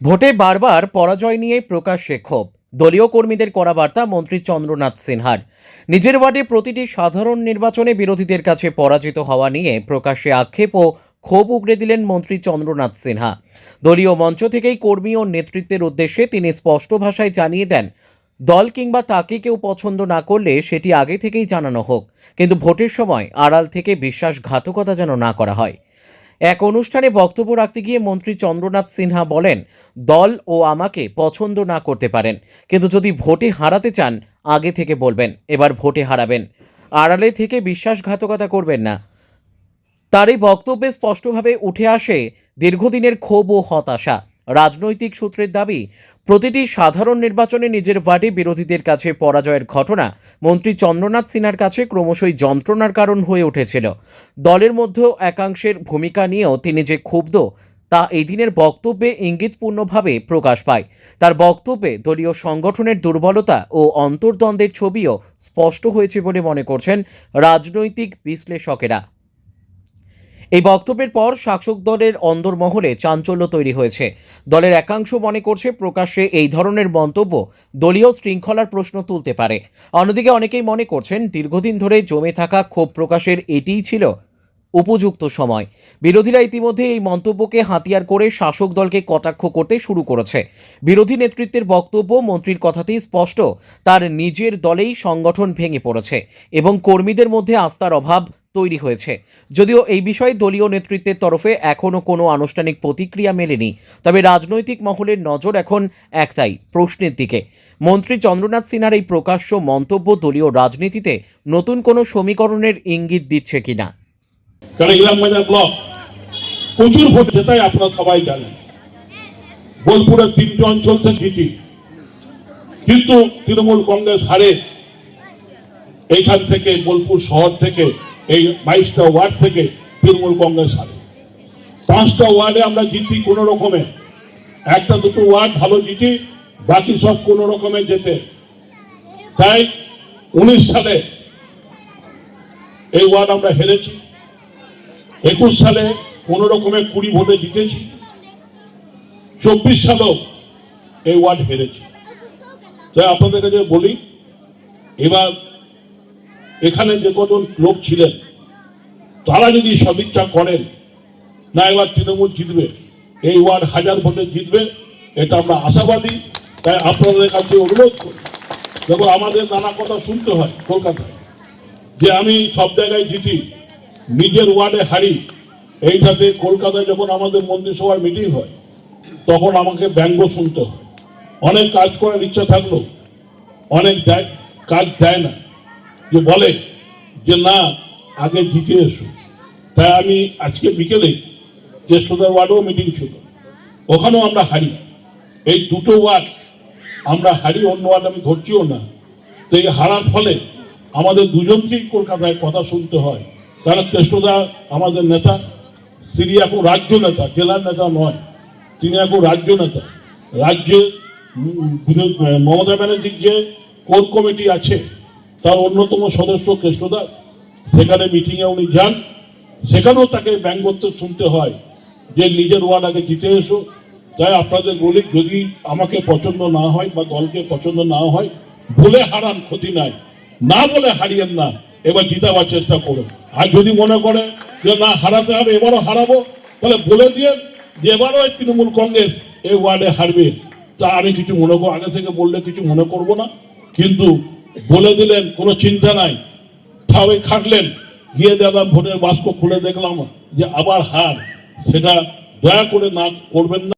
ভোটে বারবার পরাজয় নিয়ে প্রকাশ্যে ক্ষোভ। দলীয় কর্মীদের করা বার্তা মন্ত্রী চন্দ্রনাথ সিনহার। নিজের ওয়ার্ডে প্রতিটি সাধারণ নির্বাচনে বিরোধীদের কাছে পরাজিত হওয়া নিয়ে প্রকাশ্যে আক্ষেপ ও ক্ষোভ উগড়ে দিলেন মন্ত্রী চন্দ্রনাথ সিনহা। দলীয় মঞ্চ থেকেই কর্মী ও নেতৃত্বের উদ্দেশ্যে তিনি স্পষ্ট ভাষায় জানিয়ে দেন, দল কিংবা তাকে কেউ পছন্দ না করলে সেটি আগে থেকেই জানানো হোক। কিন্তু ভোটের সময় আড়াল থেকে বিশ্বাসঘাতকতা যেন না করা হয়। এক অনুষ্ঠানে বক্তব্য রাখতে গিয়ে মন্ত্রী চন্দ্রনাথ সিনহা বলেন, দল ও আমাকে পছন্দ না করতে পারেন, কিন্তু যদি ভোটে হারাতে চান, আগে থেকে বলবেন, এবার ভোটে হারাবেন। আড়ালে থেকে বিশ্বাসঘাতকতা করবেন না। তার এই বক্তব্যে স্পষ্টভাবে উঠে আসে দীর্ঘদিনের ক্ষোভ ও হতাশা। রাজনৈতিক সূত্রের দাবি প্রতিটি সাধারণ নির্বাচনে নিজের ওয়ার্ডে বিরোধীদের কাছে পরাজয়ের ঘটনা। মন্ত্রী চন্দ্রনাথ সিনহার কাছে ক্রমশই যন্ত্রণার কারণ হয়ে উঠেছিল। দলের মধ্যেও একাংশের ভূমিকা নিয়েও তিনি যে ক্ষুব্ধ, তা এই দিনের বক্তব্যে ইঙ্গিতপূর্ণভাবে প্রকাশ পায়। তার বক্তব্যে দলীয় সংগঠনের দুর্বলতা ও অন্তর্দ্বন্দ্বের ছবিও স্পষ্ট হয়েছে বলে মনে করছেন রাজনৈতিক বিশ্লেষকেরা। এই বক্তব্যের পর শাসক দলের অন্দরমহলে চাঞ্চল্য তৈরি হয়েছে। দলের একাংশ মনে করছে প্রকাশ্যে এই ধরনের মন্তব্য দলীয় শৃঙ্খলার প্রশ্ন তুলতে পারে। অন্যদিকে অনেকেই মনে করছেন দীর্ঘদিন ধরে জমে থাকা ক্ষোভ প্রকাশের এটিই ছিল উপযুক্ত সময়। বিরোধীরা ইতিমধ্যে এই মন্তব্যকে হাতিয়ার করে শাসক দলকে কটাক্ষ করতে শুরু করেছে। বিরোধী নেতৃত্বের বক্তব্য মন্ত্রীর কথাতেই স্পষ্ট, তার নিজের দলেই সংগঠন ভেঙে পড়েছে এবং কর্মীদের মধ্যে আস্থার অভাব তৈরি হয়েছে। যদিও এই বিষয়ে দলীয় নেতৃত্বের তরফে এখনও কোনো আনুষ্ঠানিক প্রতিক্রিয়া মেলেনি। তবে রাজনৈতিক মহলের নজর এখন একটাই, প্রশ্নের দিকে। মন্ত্রী চন্দ্রনাথ সিনহার এই প্রকাশ্য মন্তব্য দলীয় রাজনীতিতে নতুন কোনো সমীকরণের ইঙ্গিত দিচ্ছে কিনা প্রচুর ভোট জেতায় আপনারা সবাই জানেন। বোলপুরের তিনটি অঞ্চল থেকে জিতি। কিন্তু তৃণমূল কংগ্রেস হারে এইখান থেকে বোলপুর শহর থেকে এই বাইশটা ওয়ার্ড থেকে তৃণমূল কংগ্রেস হারে। পাঁচটা ওয়ার্ডে আমরা জিতি কোনো রকমে। একটা, দুটো ওয়ার্ড ভালো জিতি, বাকি সব কোনো রকমে যেতে তাই উনিশ সালে এই ওয়ার্ড আমরা হেরেছি। একুশ সালে কোন রকমের কুড়ি ভোটে জিতেছি। চব্বিশ সালেও এই ওয়ার্ড হেরেছি। তাই আপনাদের কাছে বলি, এবার এখানে যে কজন লোক ছিলেন, তারা যদি সদিচ্ছা করেন, না এবার তৃণমূল জিতবে, এই ওয়ার্ড হাজার ভোটে জিতবে, এটা আমরা আশাবাদী, তাই আপনাদের কাছে অনুরোধ করি, দেখো আমাদের নানা কথা শুনতে হয় কলকাতায়, যে আমি সব জায়গায় জিতি, নিজের ওয়ার্ডে হারি, এইটাতে কলকাতায় যখন আমাদের মন্ত্রিসভার মিটিং হয়, তখন আমাকে ব্যঙ্গ শুনতে হয়। অনেক কাজ করার ইচ্ছা থাকল, অনেক কাজ দেয় না। যে বলে যে না, আগে জিতে এসো। তাই আমি আজকে বিকেলে জ্যেষ্ঠতার ওয়ার্ডেও মিটিং ছিল। ওখানেও আমরা হারি। এই দুটো ওয়ার্ড আমরা হারি, অন্য ওয়ার্ড আমি ধরছিও না। তো এই হারার ফলে আমাদের দুজনকেই কলকাতায় কথা শুনতে হয়। কারণ চেষ্টদা আমাদের নেতা, তিনি এখন রাজ্য নেতা, জেলার নেতা নয়, তিনি এখন রাজ্য নেতা। রাজ্যে মমতা ব্যানার্জির যে কোর কমিটি আছে তার অন্যতম সদস্য কৃষ্ণদা সেখানে মিটিংয়ে উনি যান। সেখানেও তাকে ব্যঙ্গত্ব শুনতে হয় যে নিজের ওয়ার্ড আগে জিতে এসো। তাই আপনাদের বলি, যদি আমাকে পছন্দ না হয় বা দলকে পছন্দ না হয় বলে হারান, ক্ষতি নাই। না বলে হারিয়েন না। এবার জিতাবার চেষ্টা করুন। আর যদি মনে করে যে না, হারাতে হবে, এবারও হারাবো, তাহলে বলে দিয়ে যে এবারও তৃণমূল কংগ্রেস এই ওয়ার্ডে হারবে। তা আমি কিছু মনে করব আগে থেকে বললে কিছু মনে করব না। কিন্তু বলে দিলেন, কোনো চিন্তা নাই। তাহলে খাটলেন, গিয়ে দেখলাম ভোটের বাস্ক খুলে দেখলাম যে আবার হার, সেটা দয়া করে না করবেন না।